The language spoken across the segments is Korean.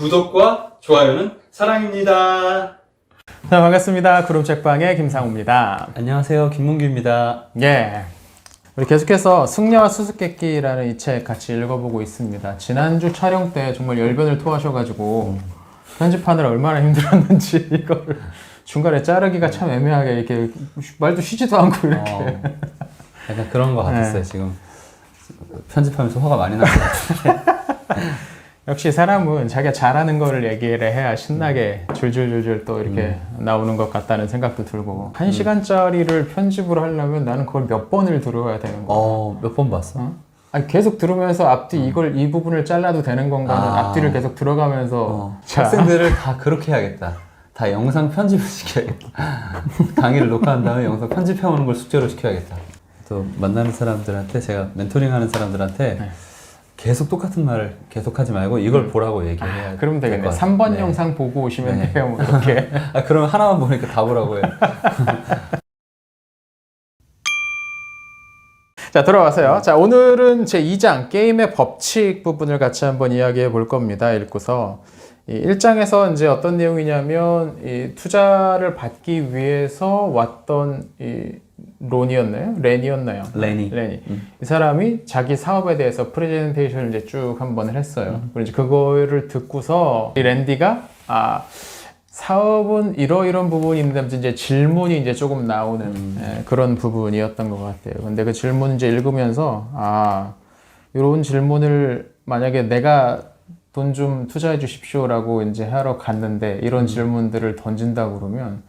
구독과 좋아요는 사랑입니다. 자, 반갑습니다. 구름책방의 김상우입니다. 안녕하세요. 김문규입니다. 예. 우리 계속해서 승려와 수수께끼라는 이 책 같이 읽어보고 있습니다. 지난주 촬영 때 정말 열변을 토하셔가지고 편집하느라 얼마나 힘들었는지 이걸 중간에 자르기가 참 애매하게 이렇게 말도 쉬지도 않고 이렇게. 어, 약간 그런 거 같았어요. 네. 지금 편집하면서 화가 많이 났어요. 역시 사람은 자기가 잘하는 거를 얘기를 해야 신나게 줄줄줄줄 또 이렇게 음. 나오는 것 같다는 생각도 들고 한 시간짜리를 편집을 하려면 나는 그걸 몇 번을 들어야 되는 거야. 어, 몇 번 봤어? 어? 아니 계속 들으면서 앞뒤 이걸 이 부분을 잘라도 되는 건가는 음. 아. 앞뒤를 계속 들어가면서 어, 자, 학생들을 다 그렇게 해야겠다. 다 영상 편집을 시켜야겠다. 강의를 녹화한 다음에 영상 편집해 오는 걸 숙제로 시켜야겠다. 또 만나는 사람들한테 제가 멘토링하는 사람들한테 네. 계속 똑같은 말을 계속하지 말고 이걸 보라고 얘기해야 아, 그러면 되겠네. 될것 같아요. 3번 네. 영상 보고 오시면 네. 돼요. 뭐 이렇게. 아 그러면 하나만 보니까 다 보라고 해요. 자, 돌아와서요. 자, 오늘은 제 2장 게임의 법칙 부분을 같이 한번 이야기해 볼 겁니다. 읽고서. 이 1장에서 이제 어떤 내용이냐면 이 투자를 받기 위해서 왔던 이 론이었나요? 렌이었나요? 레니. 레니. 이 사람이 자기 사업에 대해서 프레젠테이션을 이제 쭉 한 번 했어요. 그리고 이제 그거를 듣고서 이 랜디가 아 사업은 이러이런 부분이 있는데 이제 질문이 이제 조금 나오는 예, 그런 부분이었던 것 같아요. 근데 그 질문 이제 읽으면서 아 이런 질문을 만약에 내가 돈 좀 투자해 주십시오라고 이제 하러 갔는데 이런 질문들을 던진다 그러면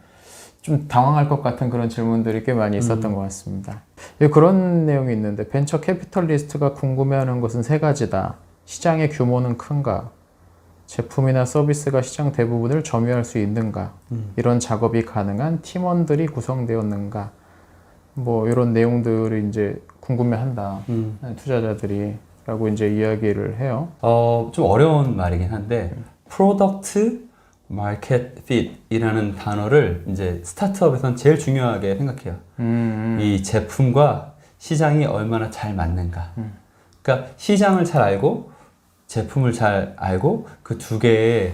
좀 당황할 것 같은 그런 질문들이 꽤 많이 있었던 것 같습니다. 예, 그런 내용이 있는데 벤처 캐피털리스트가 궁금해하는 것은 세 가지다. 시장의 규모는 큰가? 제품이나 서비스가 시장 대부분을 점유할 수 있는가? 이런 작업이 가능한 팀원들이 구성되었는가? 뭐 이런 내용들을 이제 궁금해한다. 음. 투자자들이라고 이제 이야기를 해요. 어, 좀 어려운 말이긴 한데 프로덕트 마켓 핏이라는 단어를 이제 스타트업에선 제일 중요하게 생각해요. 음, 이 제품과 시장이 얼마나 잘 맞는가. 그러니까 시장을 잘 알고 제품을 잘 알고 그 두 개의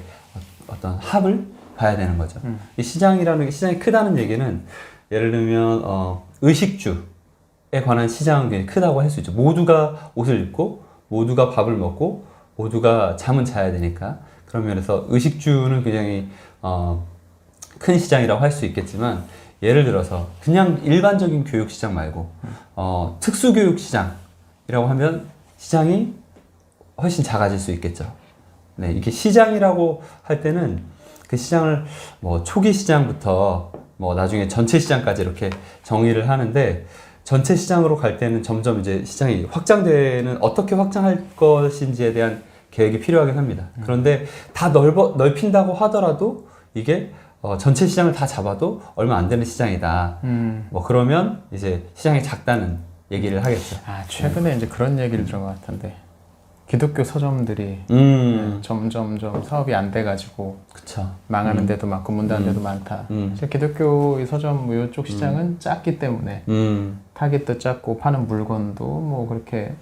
어떤 합을 봐야 되는 거죠. 음. 이 시장이라는 게 시장이 크다는 얘기는 예를 들면 어, 의식주에 관한 시장은 크다고 할 수 있죠. 모두가 옷을 입고 모두가 밥을 먹고 모두가 잠은 자야 되니까 그런 면에서 의식주는 굉장히 어, 큰 시장이라고 할 수 있겠지만 예를 들어서 그냥 일반적인 교육 시장 말고 어, 특수 교육 시장이라고 하면 시장이 훨씬 작아질 수 있겠죠. 네, 이게 시장이라고 할 때는 그 시장을 뭐 초기 시장부터 뭐 나중에 전체 시장까지 이렇게 정의를 하는데 전체 시장으로 갈 때는 점점 이제 시장이 확장되는 어떻게 확장할 것인지에 대한 계획이 필요하긴 합니다. 그런데 다 넓어 넓힌다고 하더라도 이게 어, 전체 시장을 다 잡아도 얼마 안 되는 시장이다. 음. 뭐 그러면 이제 시장이 작다는 얘기를 하겠죠. 아 최근에 이제 그런 얘기를 들은 것 같은데 기독교 서점들이 음, 점점점 사업이 안 돼가지고 그쵸. 망하는 데도 많고 문 닫는 데도 많다. 음. 사실 기독교 이 서점 뭐 이쪽 시장은 작기 때문에 음, 타깃도 작고 파는 물건도 뭐 그렇게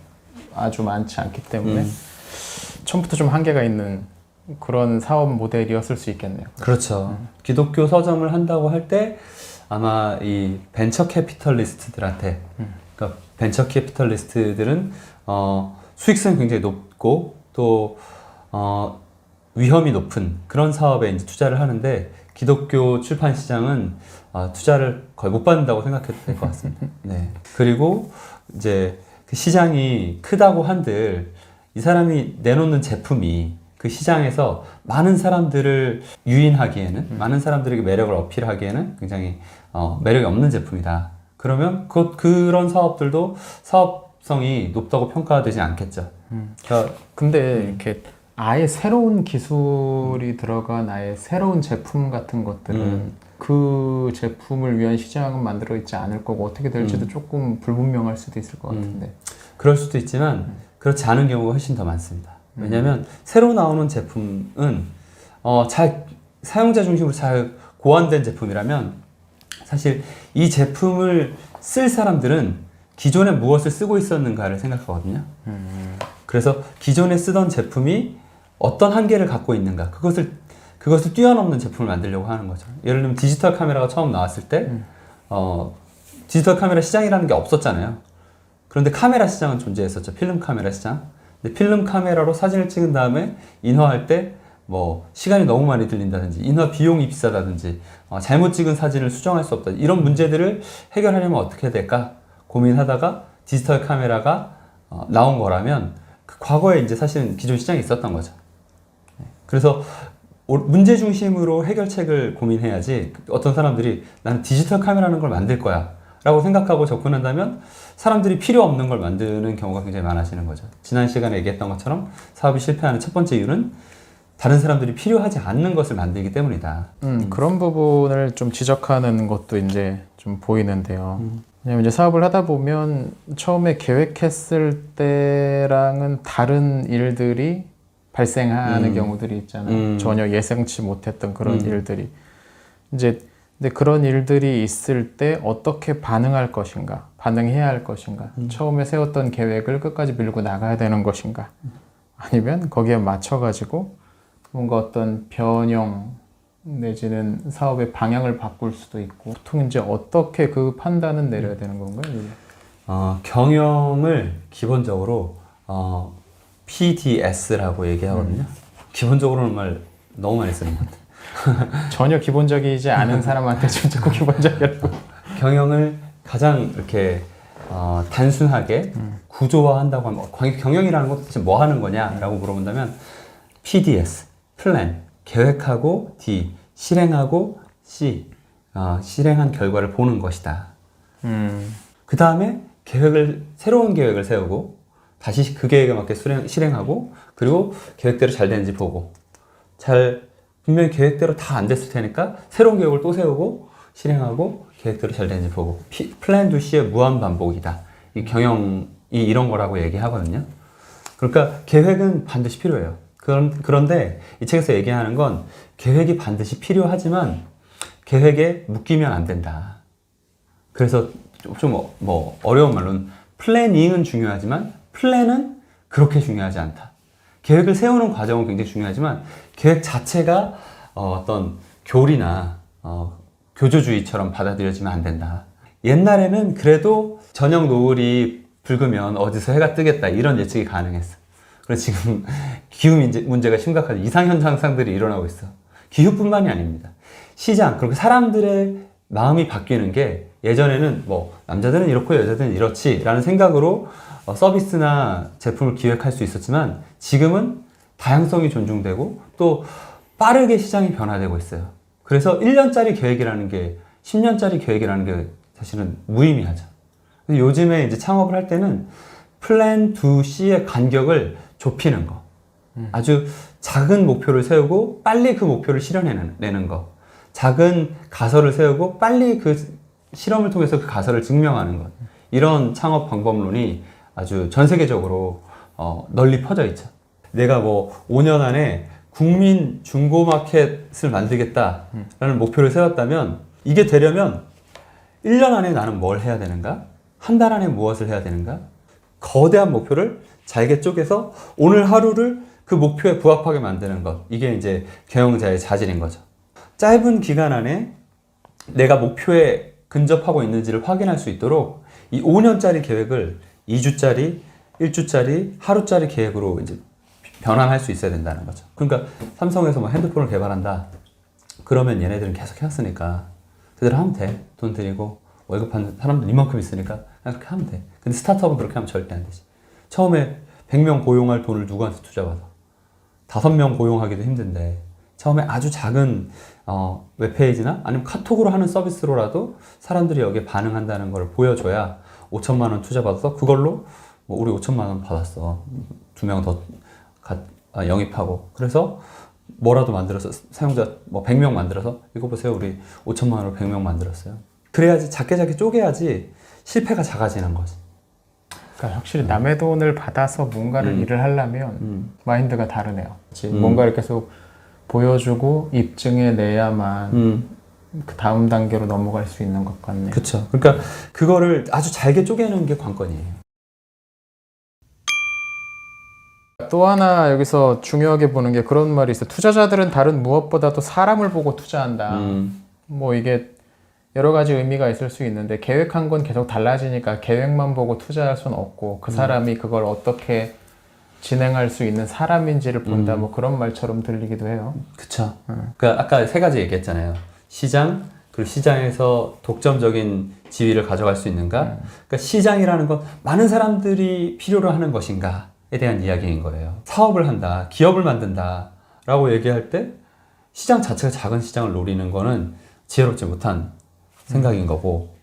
아주 많지 않기 때문에 음. 처음부터 좀 한계가 있는 그런 사업 모델이었을 수 있겠네요. 그렇죠. 기독교 서점을 한다고 할 때 아마 이 벤처 캐피털리스트들한테, 그러니까 벤처 캐피털리스트들은 어, 수익성이 굉장히 높고 또 어, 위험이 높은 그런 사업에 이제 투자를 하는데 기독교 출판 시장은 어, 투자를 거의 못 받는다고 생각해도 될 것 같습니다. 네. 그리고 이제 그 시장이 크다고 한들 이 사람이 내놓는 제품이 그 시장에서 많은 사람들을 유인하기에는 많은 사람들에게 매력을 어필하기에는 굉장히 어, 매력이 없는 제품이다. 그러면 그, 그런 사업들도 사업성이 높다고 평가되지 않겠죠. 그러니까 근데 이렇게 아예 새로운 기술이 들어간 아예 새로운 제품 같은 것들은 음. 그 제품을 위한 시장은 만들어 있지 않을 거고 어떻게 될지도 조금 불분명할 수도 있을 것 같은데. 그럴 수도 있지만 그렇지 않은 경우가 훨씬 더 많습니다. 왜냐하면 새로 나오는 제품은 어, 잘 사용자 중심으로 잘 고안된 제품이라면 사실 이 제품을 쓸 사람들은 기존에 무엇을 쓰고 있었는가를 생각하거든요. 그래서 기존에 쓰던 제품이 어떤 한계를 갖고 있는가 그것을 그것을 뛰어넘는 제품을 만들려고 하는 거죠. 예를 들면 디지털 카메라가 처음 나왔을 때 어, 디지털 카메라 시장이라는 게 없었잖아요. 그런데 카메라 시장은 존재했었죠. 필름 카메라 시장. 근데 필름 카메라로 사진을 찍은 다음에 인화할 때 뭐 시간이 너무 많이 들린다든지 인화 비용이 비싸다든지 어, 잘못 찍은 사진을 수정할 수 없다 이런 문제들을 해결하려면 어떻게 해야 될까 고민하다가 디지털 카메라가 어, 나온 거라면 그 과거에 이제 사실은 기존 시장이 있었던 거죠. 네. 그래서 오- 문제 중심으로 해결책을 고민해야지 어떤 사람들이 나는 디지털 카메라는 걸 만들 거야 라고 생각하고 접근한다면 사람들이 필요 없는 걸 만드는 경우가 굉장히 많아지는 거죠. 지난 시간에 얘기했던 것처럼 사업이 실패하는 첫 번째 이유는 다른 사람들이 필요하지 않는 것을 만들기 때문이다. 음, 그런 부분을 좀 지적하는 것도 이제 좀 보이는데요. 음. 왜냐면 이제 사업을 하다 보면 처음에 계획했을 때랑은 다른 일들이 발생하는 음. 경우들이 있잖아요. 음. 전혀 예상치 못했던 그런 음. 일들이. 이제 근데 그런 일들이 있을 때 어떻게 반응할 것인가, 반응해야 할 것인가, 음. 처음에 세웠던 계획을 끝까지 밀고 나가야 되는 것인가, 아니면 거기에 맞춰가지고 뭔가 어떤 변형 내지는 사업의 방향을 바꿀 수도 있고 보통 이제 어떻게 그 판단은 내려야 되는 건가요? 어, 경영을 기본적으로 어, PDS라고 얘기하거든요. 기본적으로는 말 너무 많이 쓰는 것 같아요. 전혀 기본적이지 않은 사람한테 좀 자꾸 기본적이라고. 경영을 가장 이렇게 어, 단순하게 구조화한다고 하면 어, 경- 경영이라는 것도 도대체 뭐 하는 거냐라고 물어본다면 PDS 플랜 계획하고 D 실행하고 C. 어, 실행한 결과를 보는 것이다. 음, 그 다음에 계획을 새로운 계획을 세우고 다시 그 계획에 맞게 수행, 실행하고 그리고 계획대로 잘 되는지 보고 잘 분명히 계획대로 다 안 됐을 테니까 새로운 계획을 또 세우고 실행하고 계획대로 잘 되는지 보고 피- 플랜 두 C의 무한 반복이다. 이 경영이 이런 거라고 얘기하거든요. 그러니까 계획은 반드시 필요해요. 그런, 그런데 이 책에서 얘기하는 건 계획이 반드시 필요하지만 계획에 묶이면 안 된다. 그래서 좀뭐 어려운 말로는 플래닝은 중요하지만 플랜은 그렇게 중요하지 않다. 계획을 세우는 과정은 굉장히 중요하지만 계획 자체가 어, 떤 교리나 어, 교조주의처럼 받아들여지면 안 된다. 옛날에는 그래도 저녁 노을이 붉으면 어디서 해가 뜨겠다 이런 예측이 가능했어. 그래서 지금 기후 문제, 문제가 심각하죠. 이상현 상 상들이 일어나고 있어. 기후뿐만이 아닙니다. 시장, 그리고 사람들의 마음이 바뀌는 게 예전에는 뭐 남자들은 이렇고 여자들은 이렇지라는 생각으로 어, 서비스나 제품을 기획할 수 있었지만 지금은 다양성이 존중되고 또 빠르게 시장이 변화되고 있어요. 그래서 1년짜리 계획이라는 게 10년짜리 계획이라는 게 사실은 무의미하죠. 요즘에 이제 창업을 할 때는 플랜 2C의 간격을 좁히는 거. 아주 작은 목표를 세우고 빨리 그 목표를 실현해내는 내는 거. 작은 가설을 세우고 빨리 그 실험을 통해서 그 가설을 증명하는 것. 이런 창업 방법론이 아주 전 세계적으로 어, 널리 퍼져 있죠. 내가 뭐 5년 안에 국민 중고마켓을 만들겠다라는 목표를 세웠다면 이게 되려면 1년 안에 나는 뭘 해야 되는가? 한 달 안에 무엇을 해야 되는가? 거대한 목표를 잘게 쪼개서 오늘 하루를 그 목표에 부합하게 만드는 것. 이게 이제 경영자의 자질인 거죠. 짧은 기간 안에 내가 목표에 근접하고 있는지를 확인할 수 있도록 이 5년짜리 계획을 2주짜리, 1주짜리, 하루짜리 계획으로 이제 변환할 수 있어야 된다는 거죠. 그러니까 삼성에서 뭐 핸드폰을 개발한다. 그러면 얘네들은 계속 해왔으니까 그대로 하면 돼. 돈 들이고 월급 받는 사람들 이만큼 있으니까 그렇게 하면 돼. 근데 스타트업은 그렇게 하면 절대 안 되지. 처음에 100명 고용할 돈을 누구한테 투자받아? 다섯 명 고용하기도 힘든데 처음에 아주 작은 어, 웹페이지나 아니면 카톡으로 하는 서비스로라도 사람들이 여기에 반응한다는 걸 보여줘야 5천만 원 투자받아서 그걸로 뭐 우리 5천만 원 받았어 두 명 더 영입하고 그래서 뭐라도 만들어서 사용자 뭐 100명 만들어서 이거 보세요 우리 5천만 원으로 100명 만들었어요 그래야지 작게 작게 쪼개야지 실패가 작아지는 거지 그러니까 확실히 남의 돈을 받아서 뭔가를 음. 일을 하려면 음. 마인드가 다르네요. 그치? 음. 뭔가를 계속 보여주고 입증해 내야만 음. 그 다음 단계로 넘어갈 수 있는 것 같네요. 그쵸. 그러니까 그거를 아주 잘게 쪼개는 게 관건이에요. 또 하나 여기서 중요하게 보는 게 그런 말이 있어요. 투자자들은 다른 무엇보다도 사람을 보고 투자한다. 음, 뭐 이게 여러 가지 의미가 있을 수 있는데 계획한 건 계속 달라지니까 계획만 보고 투자할 수는 없고 그 사람이 그걸 어떻게 진행할 수 있는 사람인지를 본다. 뭐 그런 말처럼 들리기도 해요. 그쵸. 그러니까 아까 세 가지 얘기했잖아요. 시장, 그리고 시장에서 독점적인 지위를 가져갈 수 있는가? 그러니까 시장이라는 건 많은 사람들이 필요로 하는 것인가에 대한 이야기인 거예요. 사업을 한다, 기업을 만든다 라고 얘기할 때 시장 자체가 작은 시장을 노리는 거는 지혜롭지 못한 생각인 거고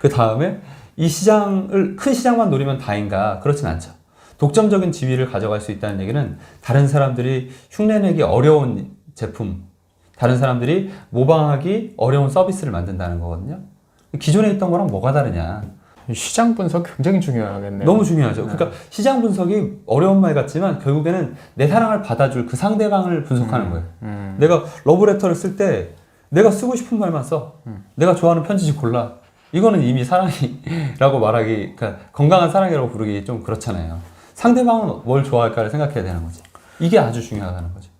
그 다음에 이 시장을 큰 시장만 노리면 다인가 그렇진 않죠. 독점적인 지위를 가져갈 수 있다는 얘기는 다른 사람들이 흉내내기 어려운 제품, 다른 사람들이 모방하기 어려운 서비스를 만든다는 거거든요. 기존에 있던 거랑 뭐가 다르냐. 시장 분석 굉장히 중요하겠네요. 너무 중요하죠. 그러니까 시장 분석이 어려운 말 같지만 결국에는 내 사랑을 받아줄 그 상대방을 분석하는 거예요. 음. 내가 러브레터를 쓸 때 내가 쓰고 싶은 말만 써. 내가 좋아하는 편지지 골라. 이거는 이미 사랑이라고 말하기, 그러니까 건강한 사랑이라고 부르기 좀 그렇잖아요. 상대방은 뭘 좋아할까를 생각해야 되는 거지. 이게 아주 중요하다는 거죠.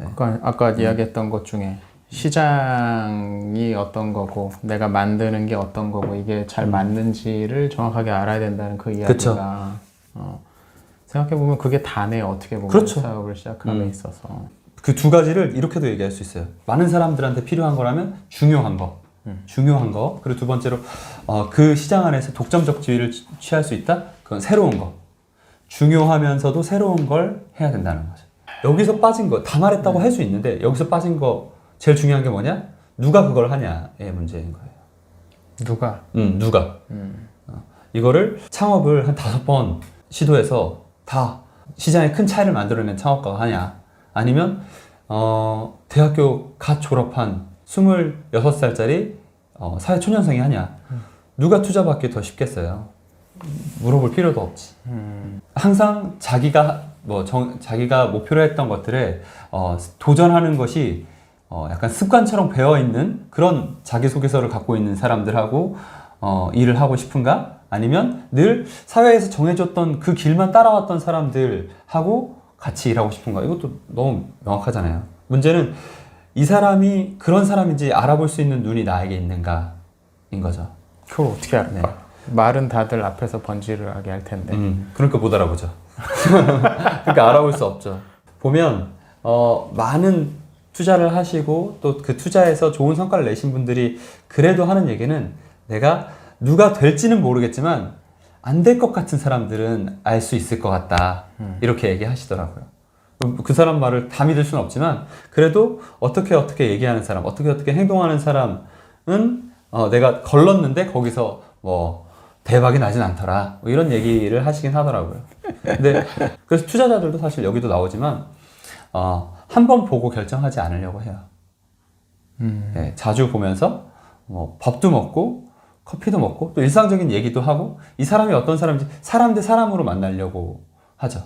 아까, 아까 이야기했던 것 중에 시장이 어떤 거고 내가 만드는 게 어떤 거고 이게 잘 맞는지를 정확하게 알아야 된다는 그 이야기가 그쵸. 어, 생각해 보면 그게 다네 어떻게 보면 그렇죠. 사업을 시작함에 음. 있어서 그 두 가지를 이렇게도 얘기할 수 있어요. 많은 사람들한테 필요한 거라면 중요한 거. 중요한 거. 그리고 두 번째로 어, 그 시장 안에서 독점적 지위를 취- 취할 수 있다? 그건 새로운 거. 중요하면서도 새로운 걸 해야 된다는 거죠. 여기서 빠진 거, 다 말했다고 할수 있는데 여기서 빠진 거 제일 중요한 게 뭐냐? 누가 그걸 하냐의 문제인 거예요. 누가 음, 누가. 어, 이거를 창업을 한 다섯 번 시도해서 다 시장에 큰 차이를 만들어낸 창업가가 하냐? 아니면, 어, 대학교 갓 졸업한 26살짜리 어, 사회 초년생이 하냐? 누가 투자받기 더 쉽겠어요? 물어볼 필요도 없지. 항상 자기가 뭐 정, 자기가 목표로 했던 것들에 어, 도전하는 것이 어, 약간 습관처럼 배어 있는 그런 자기소개서를 갖고 있는 사람들하고 어, 일을 하고 싶은가? 아니면 늘 사회에서 정해줬던 그 길만 따라왔던 사람들하고 같이 일하고 싶은가? 이것도 너무 명확하잖아요. 문제는 이 사람이 그런 사람인지 알아볼 수 있는 눈이 나에게 있는가인 거죠. 그걸 어떻게 알까? 네. 말은 다들 앞에서 번지르하게 할 텐데 음, 그러니까 못 알아보죠. 그러니까 알아볼 수 없죠. 보면 어, 많은 투자를 하시고 또 그 투자에서 좋은 성과를 내신 분들이 그래도 하는 얘기는 내가 누가 될지는 모르겠지만 안 될 것 같은 사람들은 알 수 있을 것 같다. 이렇게 얘기하시더라고요. 그- 그 사람 말을 다 믿을 수는 없지만 그래도 어떻게 어떻게 얘기하는 사람, 어떻게 어떻게 행동하는 사람은 어, 내가 걸렀는데 거기서 뭐 대박이 나진 않더라. 뭐 이런 얘기를 하시긴 하더라고요. 근데 그래서 투자자들도 사실 여기도 나오지만 어, 한 번 보고 결정하지 않으려고 해요. 네, 자주 보면서 뭐 밥도 먹고 커피도 먹고 또 일상적인 얘기도 하고 이 사람이 어떤 사람인지 사람 대 사람으로 만나려고 하죠.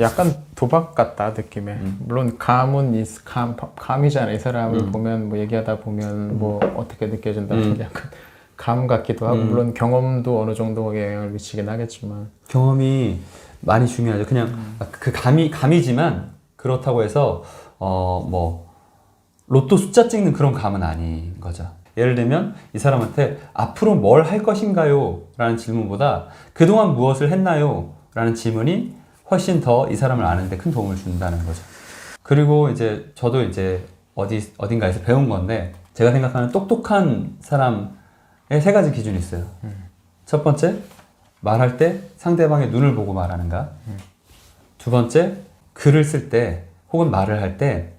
약간 도박 같다 느낌에 음. 물론 감은 있, 감 감이잖아 이 사람을 보면 뭐 얘기하다 보면 뭐 어떻게 느껴진다 음. 약간 감 같기도 하고 물론 경험도 어느 정도 영향을 미치긴 하겠지만 경험이 많이 중요하죠. 그냥 그 감이 감이지만 그렇다고 해서 어 뭐 로또 숫자 찍는 그런 감은 아닌 거죠. 예를 들면 이 사람한테 앞으로 뭘 할 것인가요? 라는 질문보다 그동안 무엇을 했나요? 라는 질문이 훨씬 더 이 사람을 아는데 큰 도움을 준다는 거죠. 그리고 이제 저도 이제 어디 어딘가에서 배운 건데 제가 생각하는 똑똑한 사람의 세 가지 기준이 있어요. 첫 번째 말할 때 상대방의 눈을 보고 말하는가. 두 번째 글을 쓸 때 혹은 말을 할 때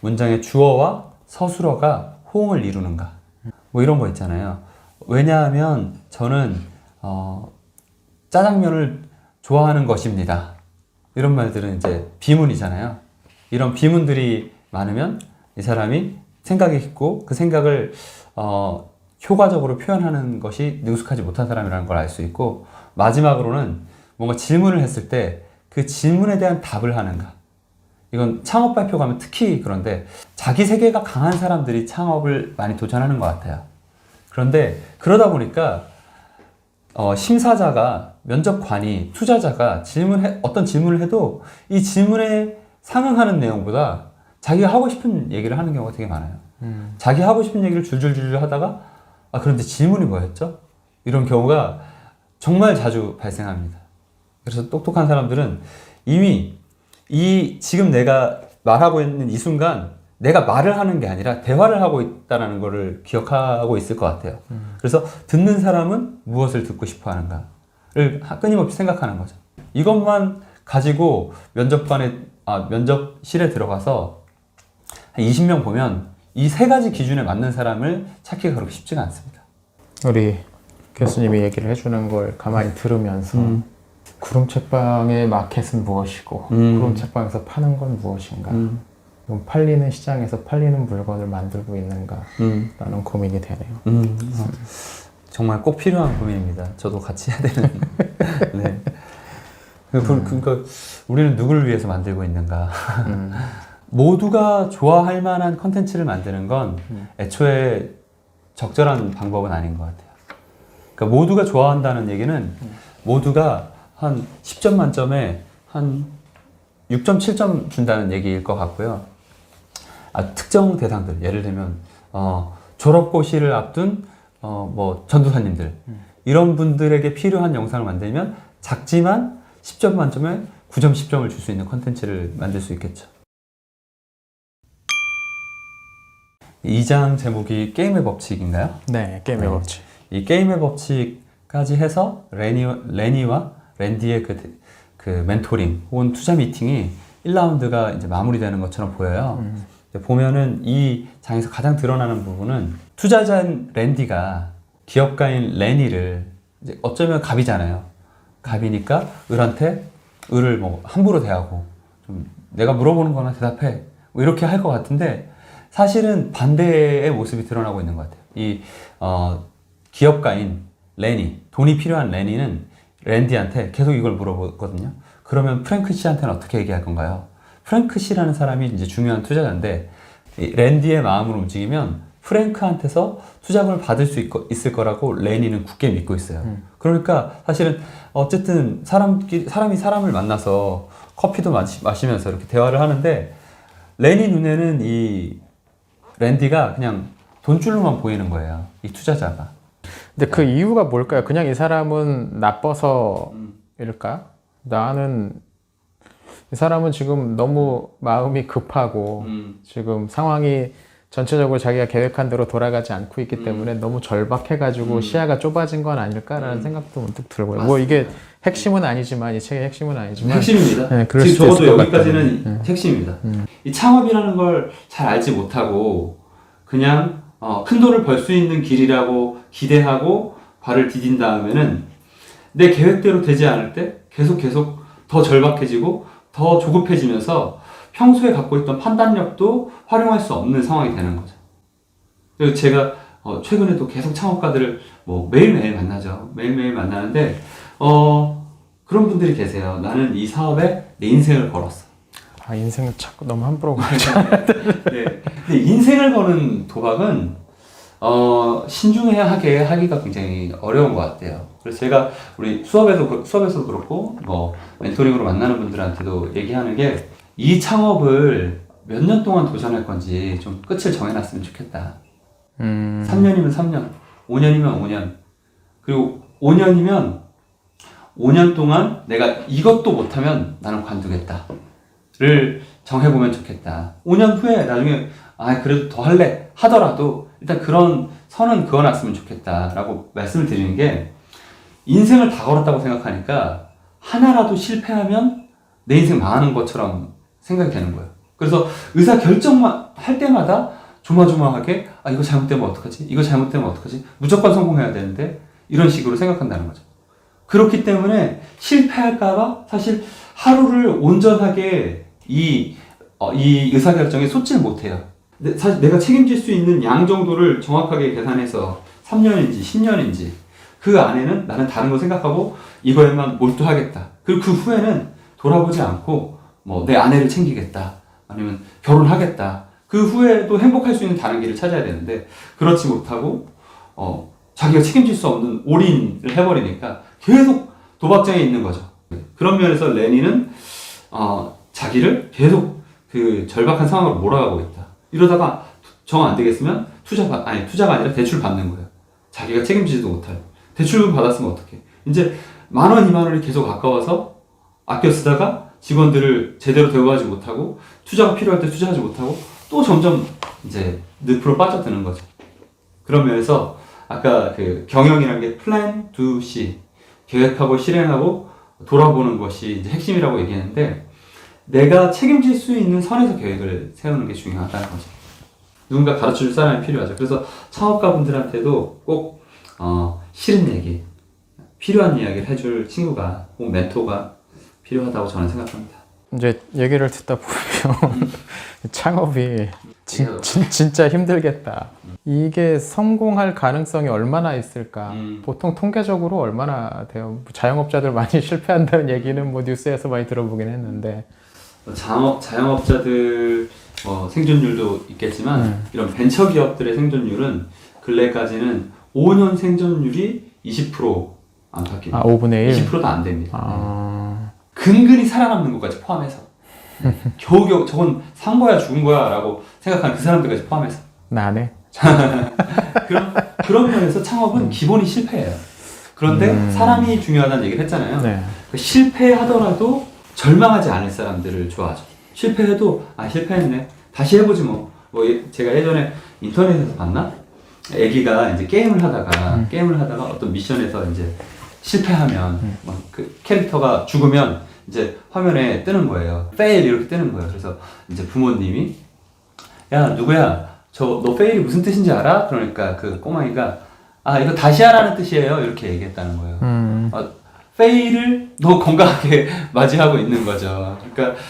문장의 주어와 서술어가 호응을 이루는가. 뭐 이런 거 있잖아요. 왜냐하면 저는 어, 짜장면을 좋아하는 것입니다. 이런 말들은 이제 비문이잖아요. 이런 비문들이 많으면 이 사람이 생각이 있고 그 생각을 어, 효과적으로 표현하는 것이 능숙하지 못한 사람이라는 걸 알 수 있고 마지막으로는 뭔가 질문을 했을 때 그 질문에 대한 답을 하는가. 이건 창업 발표 가면 특히 그런데 자기 세계가 강한 사람들이 창업을 많이 도전하는 것 같아요. 그런데 그러다 보니까 어, 심사자가 면접관이 투자자가 질문해 어떤 질문을 해도 이 질문에 상응하는 내용보다 자기가 하고 싶은 얘기를 하는 경우가 되게 많아요. 음. 자기 하고 싶은 얘기를 줄줄줄 하다가 아 그런데 질문이 뭐였죠? 이런 경우가 정말 자주 발생합니다. 그래서 똑똑한 사람들은 이미 이 지금 내가 말하고 있는 이 순간 내가 말을 하는 게 아니라 대화를 하고 있다는 것을 기억하고 있을 것 같아요. 그래서 듣는 사람은 무엇을 듣고 싶어 하는가를 하- 끊임없이 생각하는 거죠. 이것만 가지고 면접관에 아, 면접실에 들어가서 한 20명 보면 이 세 가지 기준에 맞는 사람을 찾기가 그렇게 쉽지가 않습니다. 우리 교수님이 얘기를 해주는 걸 가만히 들으면서 음. 구름 책방의 마켓은 무엇이고 음. 구름 책방에서 파는 건 무엇인가 음, 팔리는 시장에서 팔리는 물건을 만들고 있는가라는 음, 고민이 되네요. 음. 어, 정말 꼭 필요한 고민입니다. 저도 같이 해야 되는. 네. 그- 그- 그러니까 우리는 누구를 위해서 만들고 있는가? 음. 모두가 좋아할 만한 컨텐츠를 만드는 건 애초에 적절한 방법은 아닌 것 같아요. 그러니까 모두가 좋아한다는 얘기는 모두가 한 10점 만점에 한 6점, 7점 준다는 얘기일 것 같고요. 아, 특정 대상들, 예를 들면 어, 졸업고시를 앞둔 어, 뭐 전도사님들 이런 분들에게 필요한 영상을 만들면 작지만 10점 만점에 9점, 10점을 줄 수 있는 컨텐츠를 만들 수 있겠죠. 이장 제목이 게임의 법칙인가요? 네, 게임의 네. 법칙. 이 게임의 법칙까지 해서 레니, 레니와 랜디의 그, 그 멘토링 혹은 투자 미팅이 1라운드가 이제 마무리되는 것처럼 보여요. 음. 보면은 이 장에서 가장 드러나는 부분은 투자자인 랜디가 기업가인 레니를 이제 어쩌면 갑이잖아요. 갑이니까 을한테 을을 뭐 함부로 대하고 좀 내가 물어보는 거나 대답해 뭐 이렇게 할 것 같은데 사실은 반대의 모습이 드러나고 있는 것 같아요. 이 어, 기업가인 레니 돈이 필요한 레니는 랜디한테 계속 이걸 물어보거든요. 그러면 프랭크 씨한테는 어떻게 얘기할 건가요? 프랭크 씨라는 사람이 이제 중요한 투자자인데 이 랜디의 마음을 움직이면 프랭크한테서 투자금을 받을 수 있, 을 거라고 레니는 굳게 믿고 있어요. 그러니까 사실은 어쨌든 사람끼리 사람이 사람을 만나서 커피도 마시, 마시면서 이렇게 대화를 하는데 레니 눈에는 이 랜디가 그냥 돈줄로만 보이는 거예요. 이 투자자가. 근데 그 이유가 뭘까요? 그냥 이 사람은 나빠서 일까? 나는 이 사람은 지금 너무 마음이 급하고 음. 지금 상황이 전체적으로 자기가 계획한 대로 돌아가지 않고 있기 때문에 너무 절박해가지고 시야가 좁아진 건 아닐까라는 생각도 문득 들고요. 뭐 이게 핵심은 아니지만 이 책의 핵심은 아니지만 핵심입니다. 네, 지금 적어도 것 여기까지는 같다는. 핵심입니다. 이 창업이라는 걸 잘 알지 못하고 그냥 어, 큰 돈을 벌 수 있는 길이라고 기대하고 발을 디딘 다음에는 내 계획대로 되지 않을 때 계속 계속 더 절박해지고 더 조급해지면서 평소에 갖고 있던 판단력도 활용할 수 없는 상황이 되는 거죠. 그리고 제가 어, 최근에도 계속 창업가들을 뭐 매일매일 만나죠. 매일매일 만나는데 어, 그런 분들이 계세요. 나는 이 사업에 내 인생을 걸었어. 아 인생을 자꾸 너무 함부로 가. 네. 근데 인생을 거는 도박은 어, 신중하게 하기가 굉장히 어려운 것 같아요. 그래서 제가 우리 수업에도 그- 수업에서도 그렇고 뭐 멘토링으로 만나는 분들한테도 얘기하는 게 이 창업을 몇 년 동안 도전할 건지 좀 끝을 정해놨으면 좋겠다. 음, 3년이면 3년, 5년이면 5년, 그리고 5년이면 5년 동안 내가 이것도 못하면 나는 관두겠다 를 정해보면 좋겠다. 5년 후에 나중에 아 그래도 더 할래 하더라도 일단 그런 선은 그어놨으면 좋겠다 라고 말씀을 드리는 게 인생을 다 걸었다고 생각하니까 하나라도 실패하면 내 인생 망하는 것처럼 생각이 되는 거예요. 그래서 의사 결정만 할 때마다 조마조마하게 아 이거 잘못되면 어떡하지? 이거 잘못되면 어떡하지? 무조건 성공해야 되는데 이런 식으로 생각한다는 거죠. 그렇기 때문에 실패할까봐 사실 하루를 온전하게 이, 어, 이 의사결정에 쏟지를 못해요. 근데 사실 내가 책임질 수 있는 양 정도를 정확하게 계산해서 3년인지 10년인지 그 안에는 나는 다른 거 생각하고 이거에만 몰두하겠다. 그리고 그 후에는 돌아보지 않고 뭐 내 아내를 챙기겠다. 아니면 결혼하겠다. 그 후에도 행복할 수 있는 다른 길을 찾아야 되는데 그렇지 못하고 어 자기가 책임질 수 없는 올인을 해버리니까 계속 도박장에 있는 거죠. 그런 면에서 레니는 어, 자기를 계속 그 절박한 상황으로 몰아가고 있다. 이러다가 정 안 되겠으면 투자 받- 아니 투자가 아니라 대출 받는 거예요. 자기가 책임지지도 못할 대출 받았으면 어떡해? 이제 만 원, 이만 원이 계속 아까워서 아껴 쓰다가 직원들을 제대로 대우하지 못하고 투자가 필요할 때 투자하지 못하고 또 점점 이제 늪으로 빠져드는 거죠. 그런 면에서 아까 그 경영이라는 게 플랜 두 C 계획하고 실행하고 돌아보는 것이 이제 핵심이라고 얘기했는데 내가 책임질 수 있는 선에서 계획을 세우는 게 중요하다는 거죠. 누군가 가르쳐 줄 사람이 필요하죠. 그래서 창업가분들한테도 꼭 어, 싫은 얘기, 필요한 이야기를 해줄 친구가 혹은 멘토가 필요하다고 저는 생각합니다. 이제 얘기를 듣다 보면 창업이 진, 진, 진짜 힘들겠다. 이게 성공할 가능성이 얼마나 있을까? 음. 보통 통계적으로 얼마나 돼요? 자영업자들 많이 실패한다는 얘기는 뭐 뉴스에서 많이 들어보긴 했는데 자업, 자영업자들 뭐 생존율도 있겠지만 음. 이런 벤처 기업들의 생존율은 근래까지는 5년 생존율이 20% 안팎입니다. 아 5분의 1. 20%도 안 됩니다. 아, 근근히 살아남는 것까지 포함해서 겨우겨우 저건 산 거야 죽은 거야 라고 생각하는 그 사람들까지 포함해서 나네. 그런, 그런 면에서 창업은 기본이 실패예요. 그런데 음. 사람이 중요하다는 얘기를 했잖아요. 네. 그 실패하더라도 절망하지 않을 사람들을 좋아하죠. 실패해도 아 실패했네 다시 해보지 뭐. 뭐 예- 제가 예전에 인터넷에서 봤나? 애기가 이제 게임을 하다가 게임을 하다가 어떤 미션에서 이제 실패하면 막그 캐릭터가 죽으면 이제 화면에 뜨는 거예요. fail 이렇게 뜨는 거예요. 그래서 이제 부모님이 야 누구야 저 너 fail이 무슨 뜻인지 알아? 그러니까 그 꼬마이가 아 이거 다시 하라는 뜻이에요. 이렇게 얘기했다는 거예요. 음, 어, 페이를 너 건강하게 맞이하고 있는 거죠. 그러니까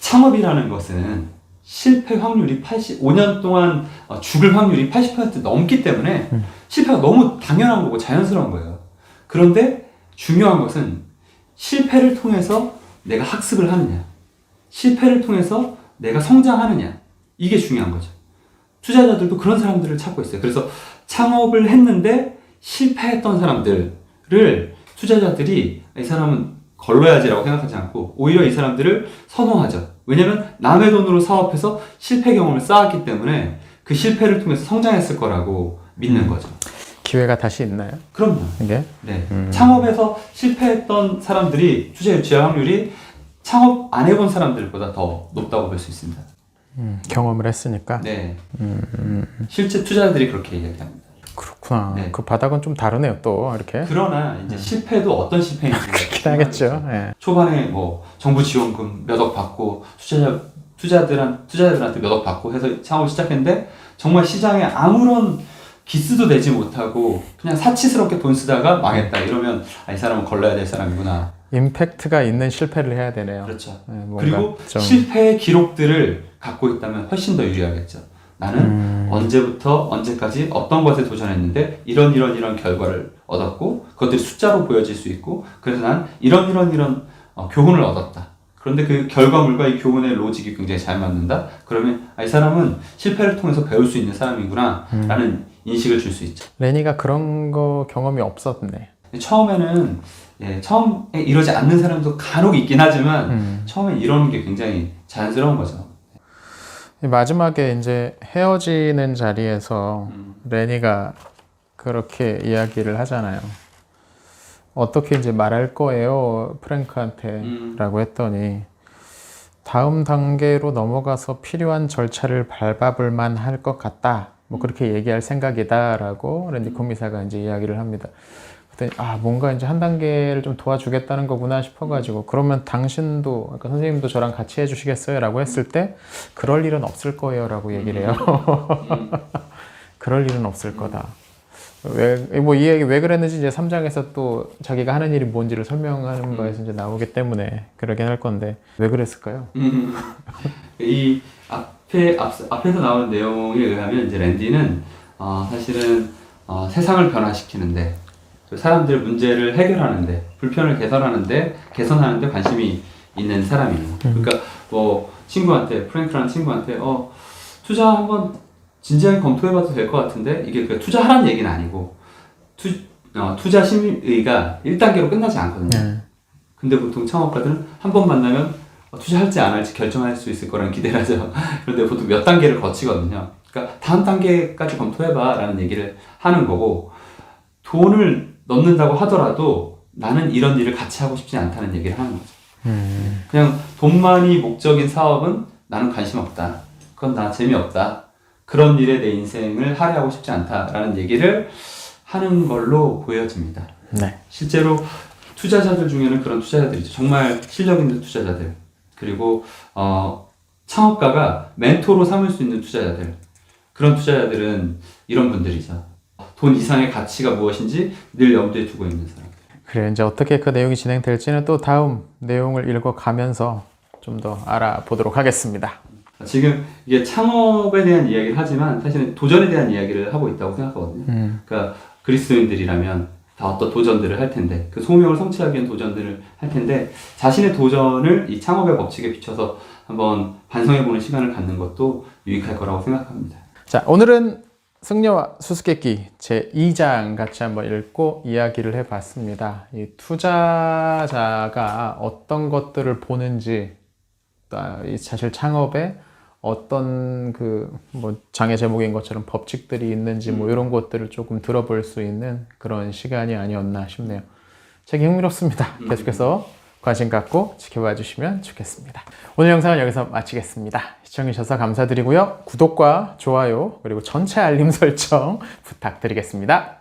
창업이라는 것은 실패 확률이 80, 5년 동안 어, 죽을 확률이 80% 넘기 때문에 실패가 너무 당연한 거고 자연스러운 거예요. 그런데 중요한 것은 실패를 통해서 내가 학습을 하느냐, 실패를 통해서 내가 성장하느냐, 이게 중요한 거죠. 투자자들도 그런 사람들을 찾고 있어요. 그래서 창업을 했는데 실패했던 사람들을 투자자들이 이 사람은 걸러야지라고 생각하지 않고 오히려 이 사람들을 선호하죠. 왜냐면 남의 돈으로 사업해서 실패 경험을 쌓았기 때문에 그 실패를 통해서 성장했을 거라고 믿는 거죠. 기회가 다시 있나요? 그럼요. 이게? 네. 음. 창업에서 실패했던 사람들이 투자 유치할 확률이 창업 안 해본 사람들보다 더 높다고 볼 수 있습니다. 음, 경험을 했으니까. 네. 음, 실제 투자자들이 그렇게 얘기합니다. 그렇구나. 네. 그 바닥은 좀 다르네요, 또 이렇게. 그러나 이제 실패도 어떤 실패인지 그렇긴 하겠죠. 예. 초반에 뭐 정부 지원금 몇 억 받고 투자자 투자들한 투자자들한테 몇 억 받고 해서 창업을 시작했는데 정말 시장에 아무런 기스도 내지 못하고 그냥 사치스럽게 돈 쓰다가 망했다 이러면 아, 이 사람은 걸러야 될 사람이구나 임팩트가 있는 실패를 해야 되네요. 그렇죠 예, 뭔가 그리고 좀 실패의 기록들을 갖고 있다면 훨씬 더 유리하겠죠 나는 음, 언제부터 언제까지 어떤 것에 도전했는데 이런 이런 이런 결과를 얻었고 그것들이 숫자로 보여질 수 있고 그래서 난 이런 이런 이런 어, 교훈을 얻었다. 그런데 그 결과물과 이 교훈의 로직이 굉장히 잘 맞는다. 그러면 아, 이 사람은 실패를 통해서 배울 수 있는 사람이구나라는 인식을 줄 수 있죠. 레니가 그런 거 경험이 없었네. 처음에는 예, 처음에 이러지 않는 사람도 간혹 있긴 하지만 음. 처음에 이러는 게 굉장히 자연스러운 거죠. 마지막에 이제 헤어지는 자리에서 음. 레니가 그렇게 이야기를 하잖아요. 어떻게 이제 말할 거예요, 프랭크한테 음. 라고 했더니 다음 단계로 넘어가서 필요한 절차를 밟아볼 만할 것 같다. 뭐 그렇게 얘기할 생각이다라고 랜디 코미사가 이제 이야기를 합니다. 그랬더니 아 뭔가 이제 한 단계를 좀 도와주겠다는 거구나 싶어가지고 그러면 당신도 아까 선생님도 저랑 같이 해주시겠어요라고 했을 때 그럴 일은 없을 거예요라고 얘기를 해요. 음. 그럴 일은 없을 거다. 왜, 뭐, 이 얘기 왜 그랬는지 이제 3장에서 또 자기가 하는 일이 뭔지를 설명하는 거에서 이제 나오기 때문에 그러긴 할 건데, 왜 그랬을까요? 음, 이 앞에 앞, 앞에서 나온 내용에 의하면 이제 랜디는 어, 사실은 어, 세상을 변화시키는데 그 사람들의 문제를 해결하는데 불편을 개선하는데 개선하는데 관심이 있는 사람이에요. 그러니까 뭐 친구한테 프랭크라는 친구한테 어 투자 한번 진지하게 검토해봐도 될 것 같은데 이게 그 투자하라는 얘기는 아니고 투, 어, 투자 심의가 1단계로 끝나지 않거든요. 네. 근데 보통 창업가들은 한 번 만나면 어, 투자할지 안 할지 결정할 수 있을 거라는 기대를 하죠. 그런데 보통 몇 단계를 거치거든요. 그러니까 다음 단계까지 검토해봐 라는 얘기를 하는 거고 돈을 넣는다고 하더라도 나는 이런 일을 같이 하고 싶지 않다는 얘기를 하는 거죠. 음. 그냥 돈만이 목적인 사업은 나는 관심 없다. 그건 나 재미없다. 그런 일에 내 인생을 할애하고 싶지 않다라는 얘기를 하는 걸로 보여집니다. 네. 실제로 투자자들 중에는 그런 투자자들이 있죠. 정말 실력 있는 투자자들. 그리고 어, 창업가가 멘토로 삼을 수 있는 투자자들. 그런 투자자들은 이런 분들이죠. 돈 이상의 가치가 무엇인지 늘 염두에 두고 있는 사람. 그래 이제 어떻게 그 내용이 진행될지는 또 다음 내용을 읽어가면서 좀 더 알아보도록 하겠습니다. 지금 이게 창업에 대한 이야기를 하지만 사실은 도전에 대한 이야기를 하고 있다고 생각하거든요. 음. 그러니까 그리스도인들이라면 다 어떤 도전들을 할 텐데 그 소명을 성취하기 위한 도전들을 할 텐데 자신의 도전을 이 창업의 법칙에 비춰서 한번 반성해 보는 시간을 갖는 것도 유익할 거라고 생각합니다. 자 오늘은 승려와 수수께끼 제 2장 같이 한번 읽고 이야기를 해봤습니다. 이 투자자가 어떤 것들을 보는지 또이 사실 창업에 어떤 그 뭐 장의 제목인 것처럼 법칙들이 있는지 뭐 이런 것들을 조금 들어볼 수 있는 그런 시간이 아니었나 싶네요. 책이 흥미롭습니다. 계속해서 관심 갖고 지켜봐 주시면 좋겠습니다. 오늘 영상은 여기서 마치겠습니다. 시청해주셔서 감사드리고요. 구독과 좋아요 그리고 전체 알림 설정 부탁드리겠습니다.